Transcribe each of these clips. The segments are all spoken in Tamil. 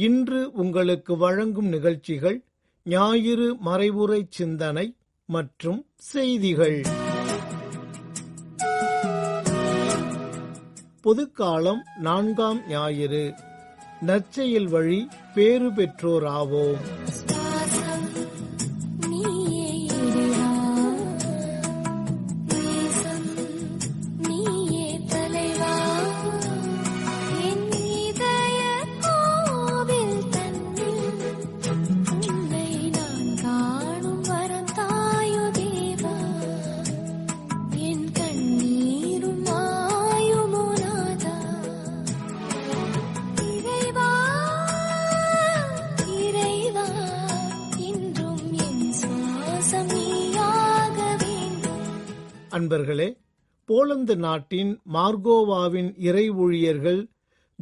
இன்று உங்களுக்கு வழங்கும் நிகழ்ச்சிகள் ஞாயிறு மறைவுரை சிந்தனை மற்றும் செய்திகள். பொதுக்காலம் நான்காம் ஞாயிறு. நற்செயல் வழி பேறு பெற்றோராவோம் அன்பர்களே போலந்து நாட்டின் மார்கோவாவின் இறை ஊழியர்கள்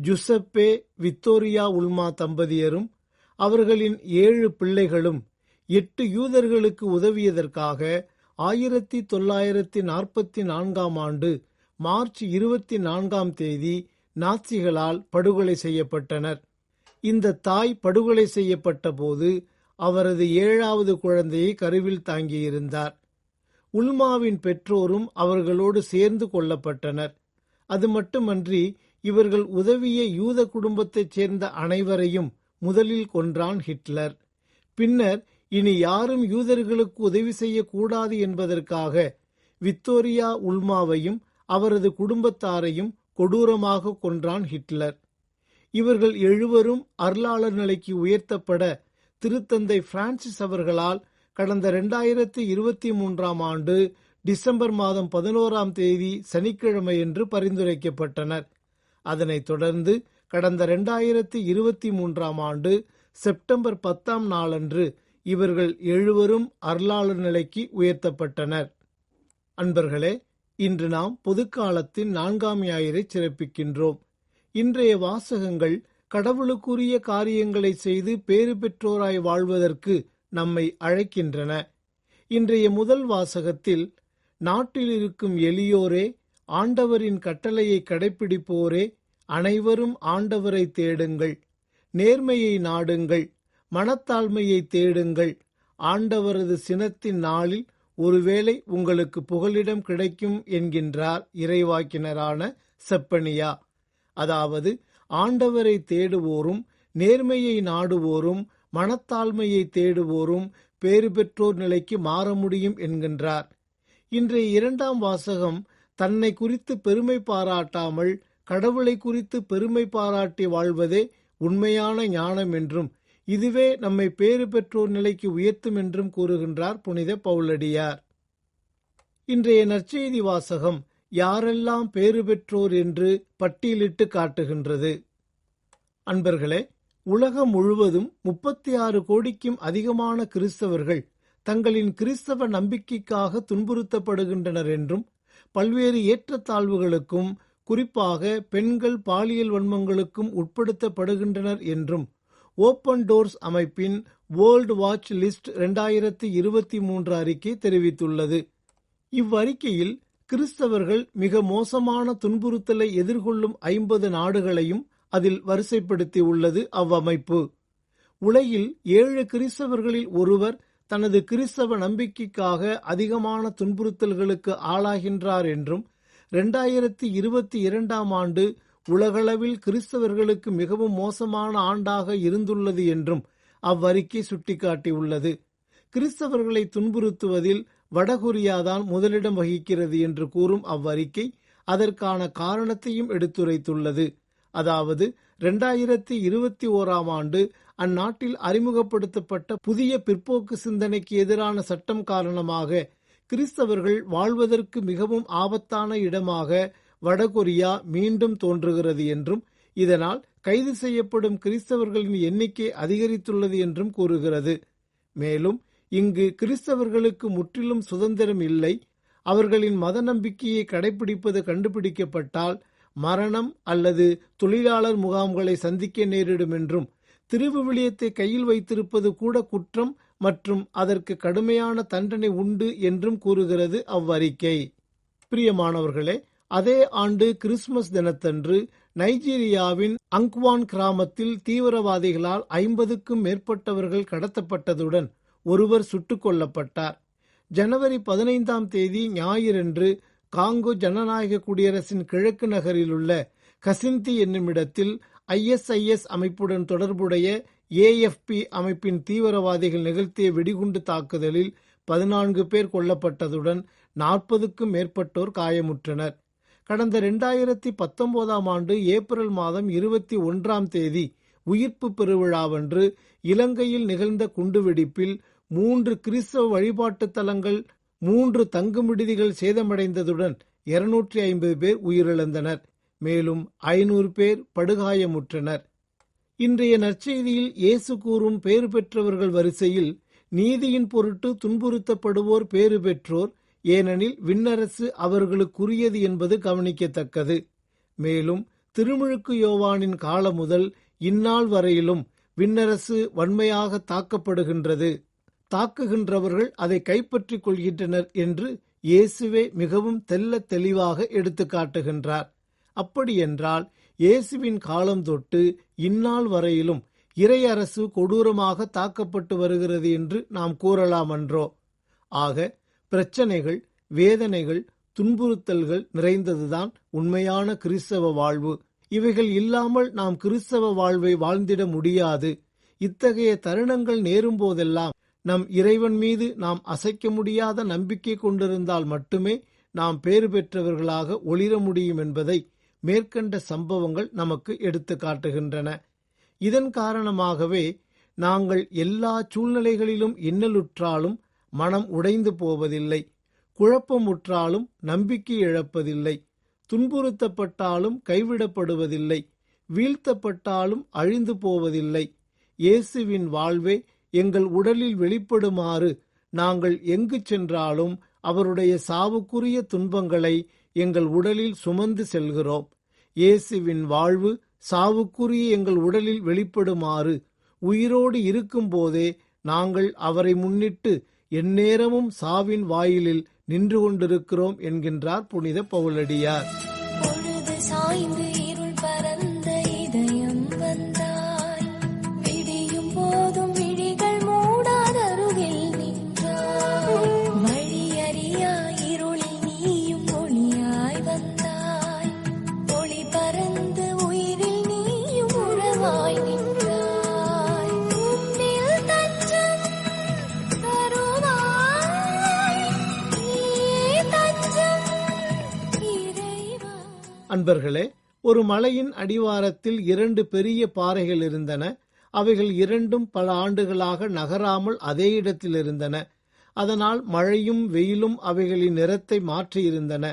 ஜுசப்பே வித்தோரியா உல்மா தம்பதியரும் அவர்களின் ஏழு பிள்ளைகளும் எட்டு யூதர்களுக்கு உதவியதற்காக ஆயிரத்தி தொள்ளாயிரத்தி நாற்பத்தி நான்காம் ஆண்டு மார்ச் இருபத்தி நான்காம் தேதி நாசிகளால் படுகொலை செய்யப்பட்டனர். இந்த தாய் படுகொலை செய்யப்பட்ட போது அவரது ஏழாவது குழந்தையை கருவில் தாங்கியிருந்தார். உல்மாவின் பெற்றோரும் அவர்களோடு சேர்ந்து கொள்ளப்பட்டனர். அது மட்டுமன்றி இவர்கள் உதவிய யூத குடும்பத்தைச் சேர்ந்த அனைவரையும் முதலில் கொன்றான் ஹிட்லர். பின்னர் இனி யாரும் யூதர்களுக்கு உதவி செய்யக்கூடாது என்பதற்காக விக்டோரியா உல்மாவையும் அவரது குடும்பத்தாரையும் கொடூரமாக கொன்றான் ஹிட்லர். இவர்கள் எழுவரும் அருளாளர் நிலைக்கு உயர்த்தப்பட திருத்தந்தை பிரான்சிஸ் அவர்களால் கடந்த இரண்டாயிரத்தி இருபத்தி மூன்றாம் ஆண்டு டிசம்பர் மாதம் பதினோராம் தேதி சனிக்கிழமையன்று பரிந்துரைக்கப்பட்டனர். அதனைத் தொடர்ந்து கடந்த இரண்டாயிரத்தி இருபத்தி மூன்றாம் ஆண்டு செப்டம்பர் பத்தாம் நாளன்று இவர்கள் எழுவரும் அருளாளர் நிலைக்கு உயர்த்தப்பட்டனர். அன்பர்களே இன்று நாம் பொதுக்காலத்தின் நான்காம் ஞாயிறை சிறப்பிக்கின்றோம். இன்றைய வாசகங்கள் கடவுளுக்குரிய காரியங்களை செய்து பேறு பெற்றோராய் வாழ்வதற்கு நம்மை அழைக்கின்றன. இன்றைய முதல் வாசகத்தில் நாட்டில் இருக்கும் எளியோரே ஆண்டவரின் கட்டளையை கடைப்பிடிப்போரே அனைவரும் ஆண்டவரை தேடுங்கள். நேர்மையை நாடுங்கள் மனத்தாழ்மையை தேடுங்கள். ஆண்டவரது சினத்தின் நாளில் ஒருவேளை உங்களுக்கு புகலிடம் கிடைக்கும் என்கின்றார் இறைவாக்கினரான செப்பனியா. அதாவது ஆண்டவரை தேடுவோரும் நேர்மையை நாடுவோரும் மனத்தாழ்மையை தேடுவோரும் பேறு பெற்றோர் நிலைக்கு மாற முடியும் என்கின்றார். இன்றைய இரண்டாம் வாசகம் தன்னை குறித்து பெருமை பாராட்டாமல் கடவுளை குறித்து பெருமை பாராட்டி வாழ்வதே உண்மையான ஞானம் என்றும் இதுவே நம்மை பேறு பெற்றோர் நிலைக்கு உயர்த்தும் என்றும் கூறுகின்றார் புனித பவுலடியார். இன்றைய நற்செய்தி வாசகம் யாரெல்லாம் பேறு பெற்றோர் என்று பட்டியலிட்டு காட்டுகின்றது. அன்பர்களே உலகம் முழுவதும் முப்பத்தி ஆறு கோடிக்கும் அதிகமான கிறிஸ்தவர்கள் தங்களின் கிறிஸ்தவ நம்பிக்கைக்காக துன்புறுத்தப்படுகின்றனர் என்றும் பல்வேறு ஏற்றத்தாழ்வுகளுக்கும் குறிப்பாக பெண்கள் பாலியல் வன்மங்களுக்கும் உட்படுத்தப்படுகின்றனர் என்றும் ஓப்பன் டோர்ஸ் அமைப்பின் வேர்ல்டு வாட்ச் லிஸ்ட் இரண்டாயிரத்தி இருபத்தி மூன்று அறிக்கை தெரிவித்துள்ளது. இவ்வறிக்கையில் கிறிஸ்தவர்கள் மிக மோசமான துன்புறுத்தலை எதிர்கொள்ளும் ஐம்பது நாடுகளையும் அதில் வரிசைப்படுத்தி உள்ளது அவ்வமைப்பு. உலகில் ஏழு கிறிஸ்தவர்களில் ஒருவர் தனது கிறிஸ்தவ நம்பிக்கைக்காக அதிகமான துன்புறுத்தல்களுக்கு ஆளாகின்றார் என்றும் இரண்டாயிரத்தி இருபத்தி இரண்டாம் ஆண்டு உலகளவில் கிறிஸ்தவர்களுக்கு மிகவும் மோசமான ஆண்டாக இருந்துள்ளது என்றும் அவ்வறிக்கை சுட்டிக்காட்டியுள்ளது. கிறிஸ்தவர்களை துன்புறுத்துவதில் வடகொரியாதான் முதலிடம் வகிக்கிறது என்று கூறும் அவ்வறிக்கை அதற்கான காரணத்தையும் எடுத்துரைத்துள்ளது. அதாவது இரண்டாயிரத்தி இருபத்தி ஓராம் ஆண்டு அந்நாட்டில் அறிமுகப்படுத்தப்பட்ட புதிய பிற்போக்கு சிந்தனைக்கு எதிரான சட்டம் காரணமாக கிறிஸ்தவர்கள் வாழ்வதற்கு மிகவும் ஆபத்தான இடமாக வடகொரியா மீண்டும் தோன்றுகிறது என்றும் இதனால் கைது செய்யப்படும் கிறிஸ்தவர்களின் எண்ணிக்கை அதிகரித்துள்ளது என்றும் கூறுகிறது. மேலும் இங்கு கிறிஸ்தவர்களுக்கு முற்றிலும் சுதந்திரம் இல்லை. அவர்களின் மத நம்பிக்கையை கடைபிடிப்பது கண்டுபிடிக்கப்பட்டால் மரணம் அல்லது தொழிலாளர் முகாம்களை சந்திக்க நேரிடும் என்றும் திருவிவிலியத்தை கையில் வைத்திருப்பது கூட குற்றம் மற்றும் அதற்கு கடுமையான தண்டனை உண்டு என்றும் கூறுகிறது அவ்வறிக்கை. பிரியமானவர்களே அதே ஆண்டு கிறிஸ்துமஸ் தினத்தன்று நைஜீரியாவின் அங்க்வான் கிராமத்தில் தீவிரவாதிகளால் ஐம்பதுக்கும் மேற்பட்டவர்கள் கடத்தப்பட்டதுடன் ஒருவர் சுட்டுக் கொல்லப்பட்டார். ஜனவரி பதினைந்தாம் தேதி ஞாயிறன்று காங்கோ ஜனநாயக குடியரசின் கிழக்கு நகரில் உள்ள கசிந்தி என்னுமிடத்தில் ஐஎஸ்ஐஎஸ் அமைப்புடன் தொடர்புடைய ஏஎஃப்பி அமைப்பின் தீவிரவாதிகள் நிகழ்த்திய வெடிகுண்டு தாக்குதலில் பதினான்கு பேர் கொல்லப்பட்டதுடன் நாற்பதுக்கும் மேற்பட்டோர் காயமுற்றனர். கடந்த இரண்டாயிரத்தி பத்தொன்பதாம் ஆண்டு ஏப்ரல் மாதம் இருபத்தி ஒன்றாம் தேதி உயிர்ப்பு பெருவிழாவன்று இலங்கையில் நிகழ்ந்த குண்டுவெடிப்பில் மூன்று கிறிஸ்தவ வழிபாட்டுத் தலங்கள் மூன்று தங்கும் விடுதிகள் சேதமடைந்ததுடன் இருநூற்றி ஐம்பது பேர் உயிரிழந்தனர். மேலும் ஐநூறு பேர் படுகாயமுற்றனர். இன்றைய நற்செய்தியில் இயேசு கூறும் பேறு பெற்றவர்கள் வரிசையில் நீதியின் பொருட்டு துன்புறுத்தப்படுவோர் பேறு பெற்றோர் ஏனெனில் விண்ணரசு அவர்களுக்குரியது என்பது கவனிக்கத்தக்கது. மேலும் திருமுழுக்கு யோவானின் காலம் முதல் இந்நாள் வரையிலும் விண்ணரசு வன்மையாக தாக்கப்படுகின்றது. தாக்குகின்றவர்கள் அதை கைப்பற்றிக் கொள்கின்றனர் என்று இயேசுவே மிகவும் தெல்ல தெளிவாக எடுத்து காட்டுகின்றார். அப்படியென்றால் இயேசுவின் காலம் தொட்டு இந்நாள் வரையிலும் இறையரசு கொடூரமாக தாக்கப்பட்டு வருகிறது என்று நாம் கூறலாமன்றோ? ஆக பிரச்சனைகள் வேதனைகள் துன்புறுத்தல்கள் நிறைந்ததுதான் உண்மையான கிறிஸ்தவ வாழ்வு. இவைகள் இல்லாமல் நாம் கிறிஸ்தவ வாழ்வை வாழ்ந்திட முடியாது. இத்தகைய தருணங்கள் நேரும் போதெல்லாம் நம் இறைவன் மீது நாம் அசைக்க முடியாத நம்பிக்கை கொண்டிருந்தால் மட்டுமே நாம் பேறு பெற்றவர்களாக ஒளிர முடியும் என்பதை மேற்கண்ட சம்பவங்கள் நமக்கு எடுத்து காட்டுகின்றன. இதன் காரணமாகவே நாங்கள் எல்லா சூழ்நிலைகளிலும் இன்னலுற்றாலும் மனம் உடைந்து போவதில்லை குழப்பமுற்றாலும் நம்பிக்கை இழப்பதில்லை துன்புறுத்தப்பட்டாலும் கைவிடப்படுவதில்லை வீழ்த்தப்பட்டாலும் அழிந்து போவதில்லை. இயேசுவின் வாழ்வே எங்கள் உடலில் வெளிப்படுமாறு நாங்கள் எங்கு சென்றாலும் அவருடைய சாவுக்குரிய துன்பங்களை எங்கள் உடலில் சுமந்து செல்கிறோம். இயேசுவின் வாழ்வு சாவுக்குரிய எங்கள் உடலில் வெளிப்படுமாறு உயிரோடு இருக்கும்போதே நாங்கள் அவரை முன்னிட்டு எந்நேரமும் சாவின் வாயிலில் நின்று கொண்டிருக்கிறோம் என்கின்றார் புனித பவுலடியார். சாய்ந்து அன்பர்களே ஒரு மலையின் அடிவாரத்தில் இரண்டு பெரிய பாறைகள் இருந்தன. அவைகள் இரண்டும் பல ஆண்டுகளாக நகராமல் அதே இடத்தில் இருந்தன. அதனால் மழையும் வெயிலும் அவைகளின் நிறத்தை மாற்றியிருந்தன.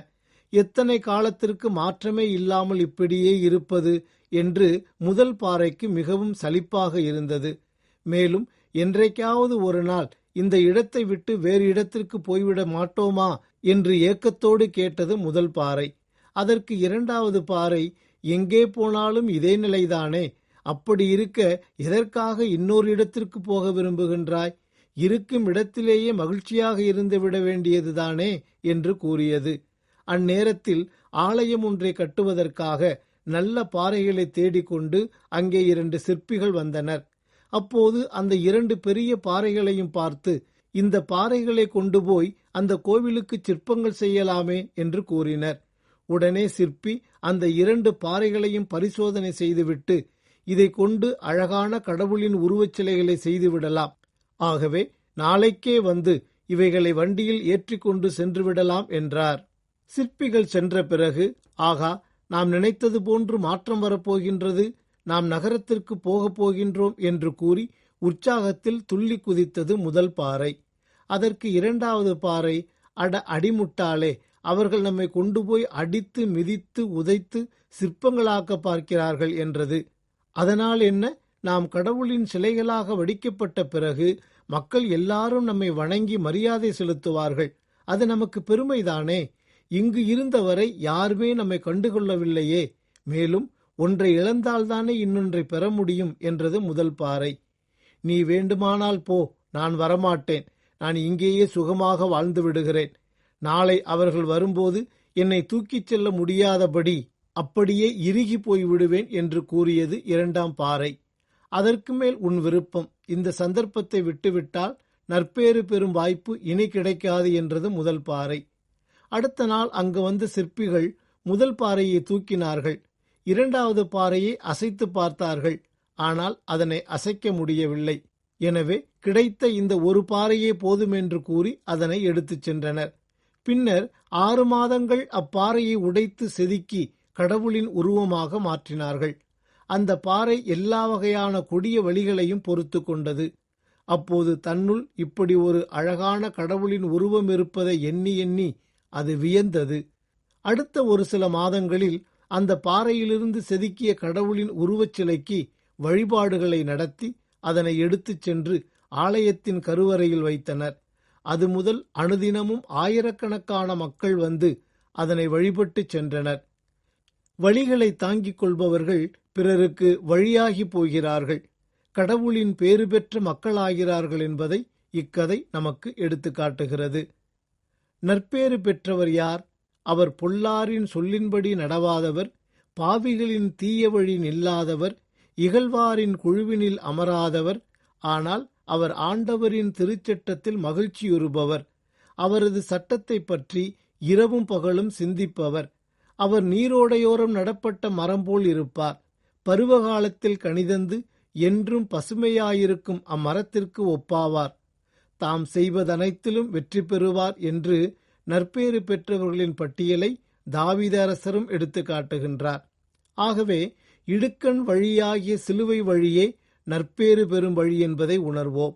எத்தனை காலத்திற்கு மாற்றமே இல்லாமல் இப்படியே இருப்பது என்று முதல் பாறைக்கு மிகவும் சலிப்பாக இருந்தது. மேலும் என்றைக்காவது ஒரு நாள் இந்த இடத்தை விட்டு வேறு இடத்திற்கு போய்விட மாட்டோமா என்று ஏக்கத்தோடு கேட்டது முதல் பாறை. அதற்கு இரண்டாவது பாறை எங்கே போனாலும் இதே நிலைதானே? அப்படி இருக்க எதற்காக இன்னொரு இடத்திற்கு போக விரும்புகின்றாய்? இருக்கும் இடத்திலேயே மகிழ்ச்சியாக இருந்து விட வேண்டியதுதானே என்று கூறியது. அந்நேரத்தில் ஆலயம் ஒன்றை கட்டுவதற்காக நல்ல பாறைகளை தேடிக்கொண்டு அங்கே இரண்டு சிற்பிகள் வந்தனர். அப்போது அந்த இரண்டு பெரிய பாறைகளையும் பார்த்து இந்த பாறைகளை கொண்டு போய் அந்த கோவிலுக்கு சிற்பங்கள் செய்யலாமே என்று கூறினர். உடனே சிற்பி அந்த இரண்டு பாறைகளையும் பரிசோதனை செய்துவிட்டு இதை கொண்டு அழகான கடவுளின் உருவச் சிலைகளை செய்துவிடலாம். ஆகவே நாளைக்கே வந்து இவைகளை வண்டியில் ஏற்றிக்கொண்டு சென்று விடலாம் என்றார். சிற்பிகள் சென்ற பிறகு ஆகா நாம் நினைத்தது போன்று மாற்றம் வரப்போகின்றது நாம் நகரத்திற்கு போகப் போகின்றோம் என்று கூறி உற்சாகத்தில் துள்ளி குதித்தது முதல் பாறை. அதற்கு இரண்டாவது பாறை அட அடிமுட்டாளே அவர்கள் நம்மை கொண்டு போய் அடித்து மிதித்து உதைத்து சிற்பங்களாக்க பார்க்கிறார்கள் என்றது. அதனால் என்ன? நாம் கடவுளின் சிலைகளாக வடிக்கப்பட்ட பிறகு மக்கள் எல்லாரும் நம்மை வணங்கி மரியாதை செலுத்துவார்கள். அது நமக்கு பெருமைதானே? இங்கு இருந்தவரை யாருமே நம்மை கண்டுகொள்ளவில்லையே. மேலும் ஒன்றை இழந்தால்தானே இன்னொன்றை பெற முடியும் என்றது முதல் பாறை. நீ வேண்டுமானால் போ நான் வரமாட்டேன். நான் இங்கேயே சுகமாக வாழ்ந்து விடுகிறேன். நாளை அவர்கள் வரும்போது என்னை தூக்கிச் செல்ல முடியாதபடி அப்படியே இறுகி போய் விடுவேன் என்று கூறியது இரண்டாம் பாறை. அதற்கு மேல் உன் விருப்பம். இந்த சந்தர்ப்பத்தை விட்டுவிட்டால் நற்பேறு பெறும் வாய்ப்பு இனி கிடைக்காது என்றது முதல் பாறை. அடுத்த நாள் அங்கு வந்த சிற்பிகள் முதல் பாறையை தூக்கினார்கள். இரண்டாவது பாறையை அசைத்து பார்த்தார்கள். ஆனால் அதனை அசைக்க முடியவில்லை. எனவே கிடைத்த இந்த ஒரு பாறையே போதுமென்று கூறி அதனை எடுத்துச் சென்றனர். பின்னர் ஆறு மாதங்கள் அப்பாறையை உடைத்து செதுக்கி கடவுளின் உருவமாக மாற்றினார்கள். அந்த பாறை எல்லா வகையான கொடிய வழிகளையும் பொறுத்து கொண்டது. அப்போது தன்னுள் இப்படி ஒரு அழகான கடவுளின் உருவம் இருப்பதை எண்ணி எண்ணி அது வியந்தது. அடுத்த ஒரு சில மாதங்களில் அந்த பாறையிலிருந்து செதுக்கிய கடவுளின் உருவச் சிலைக்கு வழிபாடுகளை நடத்தி அதனை எடுத்துச் சென்று ஆலயத்தின் கருவறையில் வைத்தனர். அது முதல் அனுதினமும் ஆயிரக்கணக்கான மக்கள் வந்து அதனை வழிபட்டுச் சென்றனர். வழிகளை தாங்கிக் கொள்பவர்கள் பிறருக்கு வழியாகி போகிறார்கள். கடவுளின் பேறு பெற்ற மக்களாகிறார்கள் என்பதை இக்கதை நமக்கு எடுத்து காட்டுகிறது. நற்பேறு பெற்றவர் யார்? அவர் பொல்லாரின் சொல்லின்படி நடவாதவர் பாவிகளின் தீய வழி நில்லாதவர் இகழ்வாரின் குழுவினில் அமராதவர் ஆனால் அவர் ஆண்டவரின் திருச்சட்டத்தில் மகிழ்ச்சியுறுபவர். அவரது சட்டத்தை பற்றி இரவும் பகலும் சிந்திப்பவர். அவர் நீரோடையோரம் நடப்பட்ட மரம் போல் இருப்பார். பருவகாலத்தில் கனிதந்து என்றும் பசுமையாயிருக்கும் அம்மரத்திற்கு ஒப்பாவார். தாம் செய்வதனைத்திலும் வெற்றி பெறுவார் என்று நற்பேறு பெற்றவர்களின் பட்டியலை தாவிதரசரும் அரசரும் எடுத்து காட்டுகின்றார் ஆகவே இடுக்கண் வழியாகிய சிலுவை வழியே நற்பேறு பெறும் வழி என்பதை உணர்வோம்.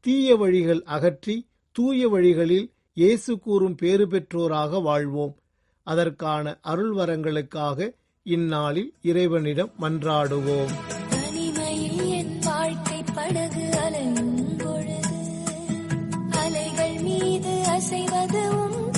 தீய வழிகள் அகற்றி தூய வழிகளில் இயேசு கூறும் பேறு பெற்றோராக வாழ்வோம். அதற்கான அருள்வரங்களுக்காக இந்நாளில் இறைவனிடம் மன்றாடுவோம். அலைகள் மீது அசைவது உன்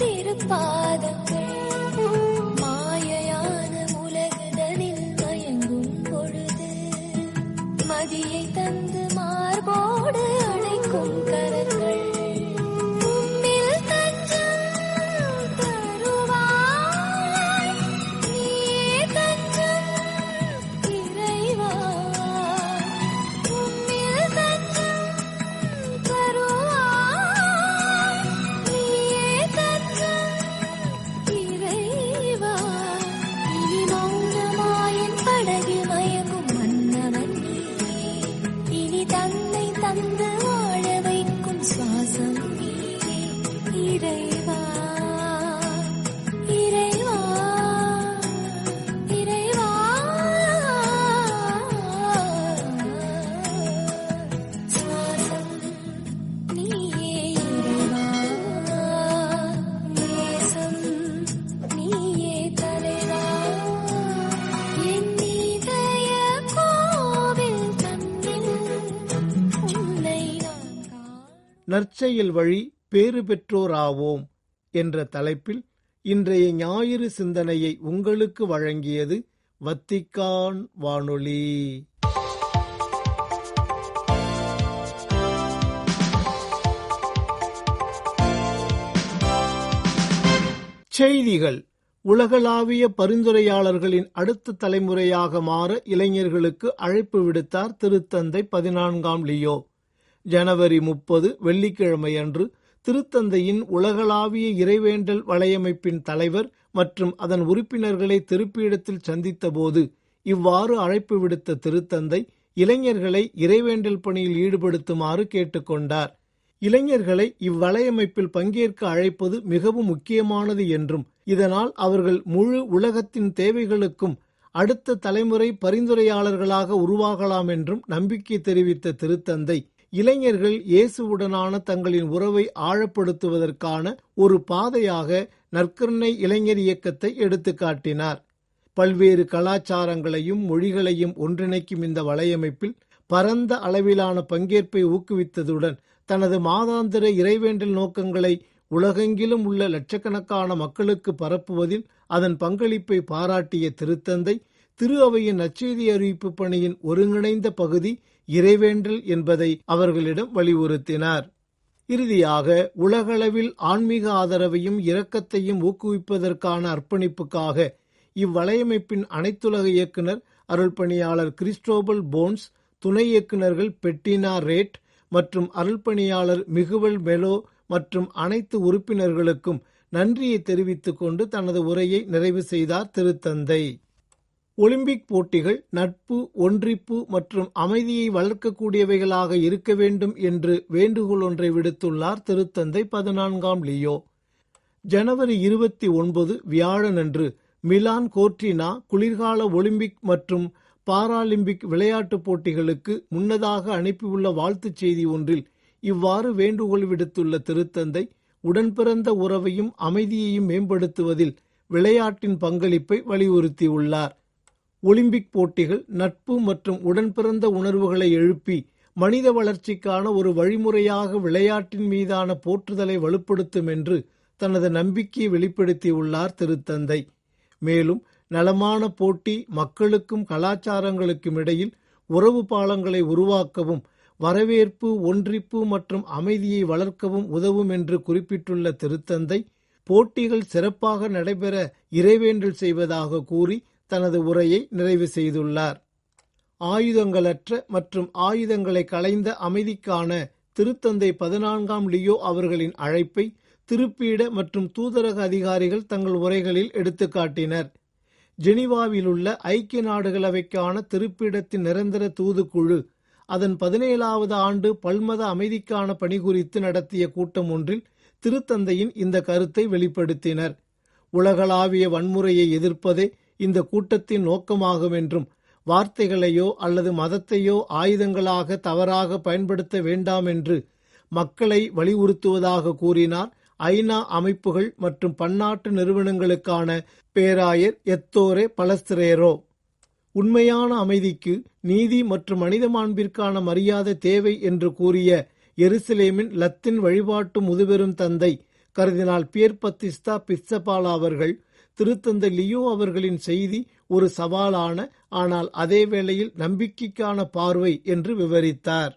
நற்செயல் வழி பேறு பெற்றோராவோம் என்ற தலைப்பில் இன்றைய ஞாயிறு சிந்தனையை உங்களுக்கு வழங்கியது வத்திக்கான் வானொலி. செய்திகள். உலகளாவிய பரிந்துரையாளர்களின் அடுத்த தலைமுறையாக மாற இளைஞர்களுக்கு அழைப்பு விடுத்தார் திருத்தந்தை பதினான்காம் லியோ. ஜனவரி முப்பது வெள்ளிக்கிழமையன்று திருத்தந்தையின் உலகளாவிய இறைவேண்டல் வலையமைப்பின் தலைவர் மற்றும் அதன் உறுப்பினர்களை திருப்பியிடத்தில் சந்தித்தபோது இவ்வாறு அழைப்பு விடுத்த திருத்தந்தை இளைஞர்களை இறைவேண்டல் பணியில் ஈடுபடுத்துமாறு கேட்டுக்கொண்டார். இளைஞர்களை இவ்வலையமைப்பில் பங்கேற்க அழைப்பது மிகவும் முக்கியமானது என்றும் இதனால் அவர்கள் முழு உலகத்தின் தேவைகளுக்கும் அடுத்த தலைமுறை பரிந்துரையாளர்களாக உருவாகலாம் என்றும் நம்பிக்கை தெரிவித்த திருத்தந்தை இளைஞர்கள் இயேசுவுடனான தங்களின் உறவை ஆழப்படுத்துவதற்கான ஒரு பாதையாக நற்கருணை இளைஞர் இயக்கத்தை எடுத்துக்காட்டினார் பல்வேறு கலாச்சாரங்களையும் மொழிகளையும் ஒன்றிணைக்கும் இந்த வலையமைப்பில் பரந்த அளவிலான பங்கேற்பை ஊக்குவித்ததுடன் தனது மாதாந்திர இறைவேண்டல் நோக்கங்களை உலகெங்கிலும் உள்ள லட்சக்கணக்கான மக்களுக்கு பரப்புவதில் அதன் பங்களிப்பை பாராட்டிய திருத்தந்தை திரு அவையின் அச்செய்தி அறிவிப்பு பணியின் ஒருங்கிணைந்த பகுதி இறைவேண்டல் என்பதை அவர்களிடம் வலியுறுத்தினார். இறுதியாக உலகளவில் ஆன்மீக ஆதரவையும் இரக்கத்தையும் ஊக்குவிப்பதற்கான அர்ப்பணிப்புக்காக இவ்வலையமைப்பின் அனைத்துலக இயக்குனர் அருள்பணியாளர் கிறிஸ்டோபல் போன்ஸ் துணை இயக்குநர்கள் பெட்டினா ரேட் மற்றும் அருள்பணியாளர் மிகுவல் மெலோ மற்றும் அனைத்து உறுப்பினர்களுக்கும் நன்றியை தெரிவித்துக் கொண்டு தனது உரையை நிறைவு செய்தார் திருத்தந்தை. ஒலிம்பிக் போட்டிகள் நட்பு ஒன்றிப்பு மற்றும் அமைதியை வளர்க்கக்கூடியவைகளாக இருக்க வேண்டும் என்று வேண்டுகோள் ஒன்றை விடுத்துள்ளார் திருத்தந்தை பதினான்காம் லியோ. ஜனவரி இருபத்தி ஒன்பது வியாழனன்று மிலான் கோர்டினா குளிர்கால ஒலிம்பிக் மற்றும் பாராலிம்பிக் விளையாட்டுப் போட்டிகளுக்கு முன்னதாக அனுப்பியுள்ள வாழ்த்துச் செய்தி ஒன்றில் இவ்வாறு வேண்டுகோள் விடுத்துள்ள திருத்தந்தை உடன்பிறந்த உறவையும் அமைதியையும் மேம்படுத்துவதில் விளையாட்டின் பங்களிப்பை வலியுறுத்தியுள்ளார். ஒலிம்பிக் போட்டிகள் நட்பு மற்றும் உடன்பிறந்த உணர்வுகளை எழுப்பி மனித வளர்ச்சிக்கான ஒரு வழிமுறையாக விளையாட்டின் மீதான போற்றுதலை வலுப்படுத்தும் என்று தனது நம்பிக்கையை வெளிப்படுத்தியுள்ளார் திருத்தந்தை. மேலும் நலமான போட்டி மக்களுக்கும் கலாச்சாரங்களுக்கும் இடையில் உறவு பாலங்களை உருவாக்கவும் வரவேற்பு ஒன்றிப்பு மற்றும் அமைதியை வளர்க்கவும் உதவும் என்று குறிப்பிட்டுள்ள திருத்தந்தை போட்டிகள் சிறப்பாக நடைபெற இறைவேண்டல் செய்வதாக கூறி தனது உரையை நிறைவு செய்துள்ளார். ஆயுதங்களற்ற மற்றும் ஆயுதங்களை களைந்த அமைதிக்கான திருத்தந்தை பதினான்காம் லியோ அவர்களின் அழைப்பை திருப்பீட மற்றும் தூதரக அதிகாரிகள் தங்கள் உரைகளில் எடுத்துக்காட்டினர். ஜெனீவாவில் உள்ள ஐக்கிய நாடுகளவைக்கான திருப்பிடத்தின் நிரந்தர தூதுக்குழு அதன் பதினேழாவது ஆண்டு பல்மத அமைதிக்கான பணி குறித்து நடத்திய கூட்டம் ஒன்றில் திருத்தந்தையின் இந்த கருத்தை வெளிப்படுத்தினர். உலகளாவிய வன்முறையை எதிர்ப்பதே இந்த கூட்டத்தின் நோக்கமாகும் என்றும் வார்த்தைகளையோ அல்லது மதத்தையோ ஆயுதங்களாக தவறாக பயன்படுத்த வேண்டாம் என்று மக்களை வலியுறுத்துவதாக கூறினார் ஐநா அமைப்புகள் மற்றும் பன்னாட்டு நிறுவனங்களுக்கான பேராயர் எத்தோரே பலஸ்திரேரோ. உண்மையான அமைதிக்கு நீதி மற்றும் மனித மாண்பிற்கான மரியாதை தேவை என்று கூறிய எருசலேமின் லத்தின் வழிபாட்டு முதுபெரும் தந்தை கருதினால் பியர் பத்திஸ்தா பிஸ்ஸபாலா அவர்கள் திருத்தந்தை லியோ அவர்களின் செய்தி ஒரு சவாலான ஆனால் அதே வேளையில் நம்பிக்கைக்கான பார்வை என்று விவரித்தார்.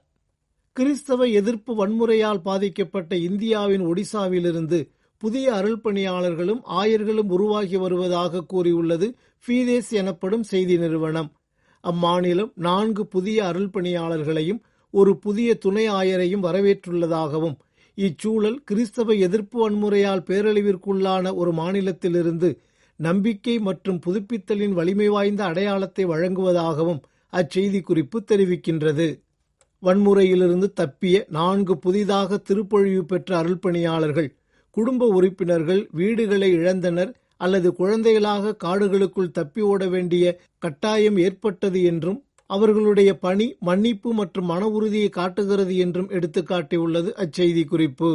கிறிஸ்தவ எதிர்ப்பு வன்முறையால் பாதிக்கப்பட்ட இந்தியாவின் ஒடிசாவிலிருந்து புதிய அருள்பணியாளர்களும் ஆயர்களும் உருவாகி வருவதாக கூறியுள்ளது ஃபீதேஸ் எனப்படும் செய்தி நிறுவனம். அம்மாநிலம் நான்கு புதிய அருள்பணியாளர்களையும் ஒரு புதிய துணை ஆயரையும் வரவேற்றுள்ளதாகவும் இச்சூழல் கிறிஸ்தவ எதிர்ப்பு வன்முறையால் பேரழிவிற்குள்ளான ஒரு மாநிலத்திலிருந்து நம்பிக்கை மற்றும் புதுப்பித்தலின் வலிமை வாய்ந்த அடையாளத்தை வழங்குவதாகவும் அச்செய்தி குறிப்பு தெரிவிக்கின்றது. வன்முறையிலிருந்து தப்பிய நான்கு புதிதாக திருப்பொழிவு பெற்ற அருள்பணியாளர்கள் குடும்ப உறுப்பினர்கள் வீடுகளை இழந்தனர் அல்லது குழந்தைகளாக காடுகளுக்குள் தப்பி ஓட வேண்டிய கட்டாயம் ஏற்பட்டது என்றும் அவர்களுடைய பணி மன்னிப்பு மற்றும் மன உறுதியை காட்டுகிறது என்றும் எடுத்துக்காட்டியுள்ளது அச்செய்தி குறிப்பு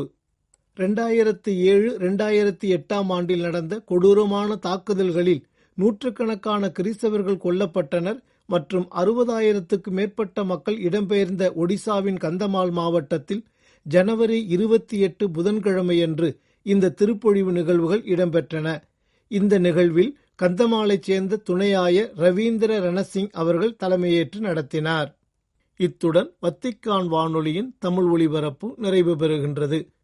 ரெண்டாயிரத்து ஏழு ரெண்டாயிரத்தி எட்டாம் ஆண்டில் நடந்த கொடூரமான தாக்குதல்களில் நூற்றுக்கணக்கான கிறிஸ்தவர்கள் கொல்லப்பட்டனர் மற்றும் அறுபதாயிரத்துக்கு மேற்பட்ட மக்கள் இடம்பெயர்ந்த ஒடிசாவின் கந்தமால் மாவட்டத்தில் ஜனவரி இருபத்தி எட்டு புதன்கிழமையன்று இந்த திருப்பொழிவு நிகழ்வுகள் இடம்பெற்றன. இந்த நிகழ்வில் கந்தமாலைச் சேர்ந்த துணையாய ரவீந்திர ரணசிங் அவர்கள் தலைமையேற்று நடத்தினார். இத்துடன் வத்திக்கான் வானொலியின் தமிழ் ஒளிபரப்பு நிறைவு பெறுகின்றது.